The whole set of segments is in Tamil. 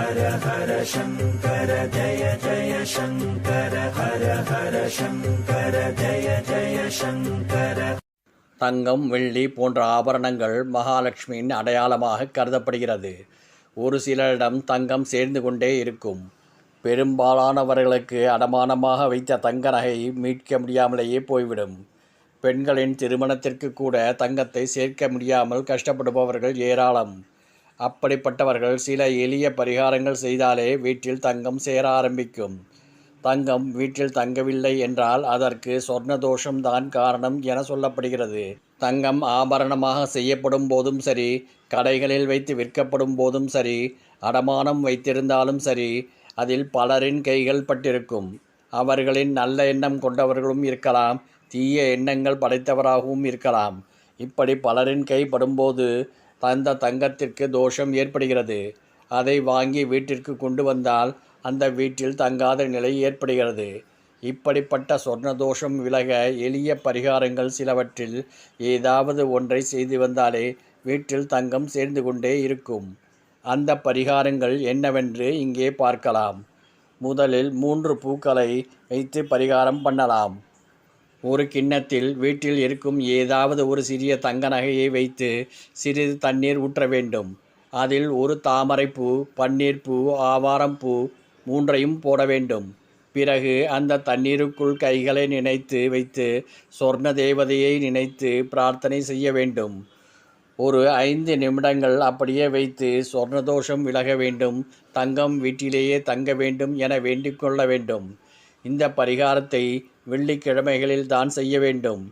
ஹர ஹர சங்கர ஜய ஜய சங்கர ஹர ஹர சங்கர ஜய ஜய சங்கர தங்கம் வெள்ளி போன்ற ஆபரணங்கள் மகாலட்சுமியின் அடையாளமாக கருதப்படுகிறது. ஒரு சிலரிடம் தங்கம் சேர்ந்து கொண்டே இருக்கும். பெரும்பாலானவர்களுக்கு அடமானமாக வைத்த தங்க நகை மீட்க முடியாமலேயே போய்விடும். பெண்களின் திருமணத்திற்கு கூட தங்கத்தை சேர்க்க முடியாமல் கஷ்டப்படுபவர்கள் ஏராளம். அப்படிப்பட்டவர்கள் சில எளிய பரிகாரங்கள் செய்தாலே வீட்டில் தங்கம் சேர ஆரம்பிக்கும். தங்கம் வீட்டில் தங்கவில்லை என்றால் அதற்கு சொர்ண தோஷம்தான் காரணம் என சொல்லப்படுகிறது. தங்கம் ஆபரணமாக செய்யப்படும் போதும் சரி கடைகளில் வைத்து விற்கப்படும் போதும் சரி அடமானம் வைத்திருந்தாலும் சரி அதில் பலரின் கைகள் பட்டிருக்கும். அவர்களின் நல்ல எண்ணம் கொண்டவர்களும் இருக்கலாம் தீய எண்ணங்கள் படைத்தவராகவும் இருக்கலாம். இப்படி பலரின் கை படும்போது அந்த தங்கத்திற்கு தோஷம் ஏற்படுகிறது. அதை வாங்கி வீட்டிற்கு கொண்டு வந்தால் அந்த வீட்டில் தங்காத நிலை ஏற்படுகிறது. இப்படிப்பட்ட சொர்ண தோஷம் விலக எளிய பரிகாரங்கள் சிலவற்றில் ஏதாவது ஒன்றை செய்து வந்தாலே வீட்டில் தங்கம் சேர்ந்து கொண்டே இருக்கும். அந்த பரிகாரங்கள் என்னவென்று இங்கே பார்க்கலாம். முதலில் மூன்று பூக்களை வைத்து பரிகாரம் பண்ணலாம். ஒரு கிண்ணத்தில் வீட்டில் இருக்கும் ஏதாவது ஒரு சிறிய தங்க நகையை வைத்து சிறிது தண்ணீர் ஊற்ற வேண்டும். அதில் ஒரு தாமரைப்பூ பன்னீர்ப்பூ ஆவாரம்பூ மூன்றையும் போட வேண்டும். பிறகு அந்த தண்ணீருக்குள் கைகளை நினைத்து வைத்து சொர்ண தேவதையை நினைத்து பிரார்த்தனை செய்ய வேண்டும். ஒரு ஐந்து நிமிடங்கள் அப்படியே வைத்து சொர்ணதோஷம் விலக வேண்டும். தங்கம் வீட்டிலேயே தங்க வேண்டும் என வேண்டிக் கொள்ள வேண்டும். இந்த பரிகாரத்தை வெள்ளிக்கிழமைகளில் தான் செய்ய வேண்டும்.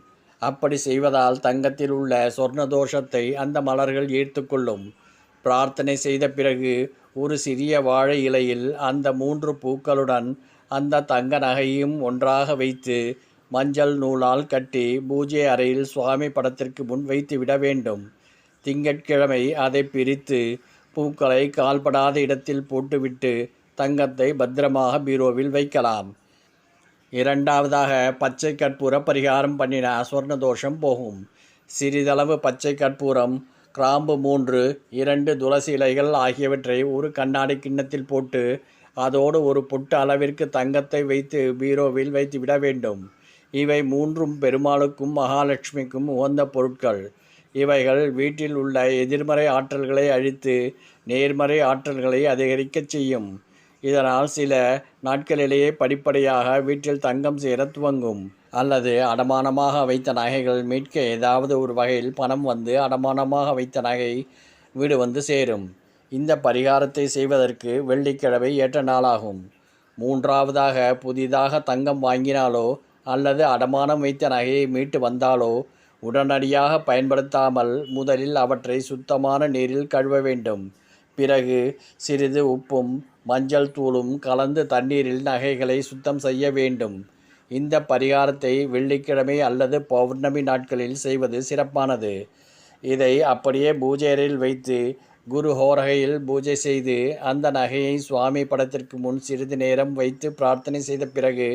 அப்படி செய்வதால் தங்கத்தில் உள்ள சொர்ண தோஷத்தை அந்த மலர்கள் ஈர்த்துக்கொள்ளும். பிரார்த்தனை செய்த பிறகு ஒரு சிறிய வாழை இலையில் அந்த மூன்று பூக்களுடன் அந்த தங்க நகையும் ஒன்றாக வைத்து மஞ்சள் நூலால் கட்டி பூஜை அறையில் சுவாமி படத்திற்கு முன் வைத்து விட வேண்டும். திங்கட்கிழமை அதை பிரித்து பூக்களை கால்படாத இடத்தில் போட்டுவிட்டு தங்கத்தை பத்திரமாக பீரோவில் வைக்கலாம். இரண்டாவதாக பச்சை கற்பூர பரிகாரம் பண்ணின சொர்ண தோஷம் போகும். சிறிதளவு பச்சை கற்பூரம் கிராம்பு மூன்று இரண்டு துளசி இலைகள் ஆகியவற்றை ஒரு கண்ணாடி கிண்ணத்தில் போட்டு அதோடு ஒரு பொட்டு அளவிற்கு தங்கத்தை வைத்து பீரோவில் வைத்து விட வேண்டும். இவை மூன்றும் பெருமாளுக்கும் மகாலட்சுமிக்கும் உகந்த பொருட்கள். இவைகள் வீட்டில் உள்ள எதிர்மறை ஆற்றல்களை அழித்து நேர்மறை ஆற்றல்களை அதிகரிக்கச் செய்யும். இதனால் சில நாட்களிலேயே படிப்படியாக வீட்டில் தங்கம் சேர துவங்கும். அல்லது அடமானமாக வைத்த நகைகள் மீட்க ஏதாவது ஒரு வகையில் பணம் வந்து அடமானமாக வைத்த நகை வீடு வந்து சேரும். இந்த பரிகாரத்தை செய்வதற்கு வெள்ளிக்கிழமை ஏற்ற நாளாகும். மூன்றாவதாக புதிதாக தங்கம் வாங்கினாலோ அல்லது அடமானம் வைத்த நகையை மீட்டு வந்தாலோ உடனடியாக பயன்படுத்தாமல் முதலில் அவற்றை சுத்தமான நீரில் கழுவ வேண்டும். பிறகு சிறிது உப்பும் மஞ்சள் தூளும் கலந்து தண்ணீரில் நகைகளை சுத்தம் செய்ய வேண்டும். இந்த பரிகாரத்தை வெள்ளிக்கிழமை அல்லது பௌர்ணமி நாட்களில் செய்வது சிறப்பானது. இதை அப்படியே பூஜையறையில் வைத்து குரு ஹோரகையில் பூஜை செய்து அந்த நகையை சுவாமி படத்திற்கு முன் சிறிது நேரம் வைத்து பிரார்த்தனை செய்த பிறகு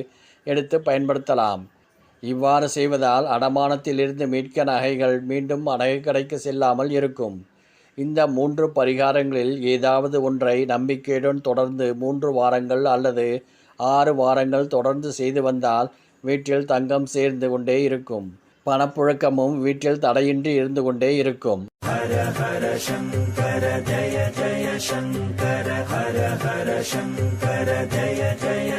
எடுத்து பயன்படுத்தலாம். இவ்வாறு செய்வதால் அடமானத்திலிருந்து மீட்க நகைகள் மீண்டும் அடகு கடைக்கு செல்லாமல் இருக்கும். இந்த மூன்று பரிகாரங்களில் ஏதாவது ஒன்றை நம்பிக்கையுடன் தொடர்ந்து மூன்று வாரங்கள் அல்லது ஆறு வாரங்கள் தொடர்ந்து செய்து வந்தால் வீட்டில் தங்கம் சேர்ந்து கொண்டே இருக்கும். பணப்புழக்கமும் வீட்டில் தடையின்றி இருந்து கொண்டே இருக்கும். ஹர ஹர சங்கர ஜய ஜய சங்கர ஹர ஹர சங்கர ஜய ஜய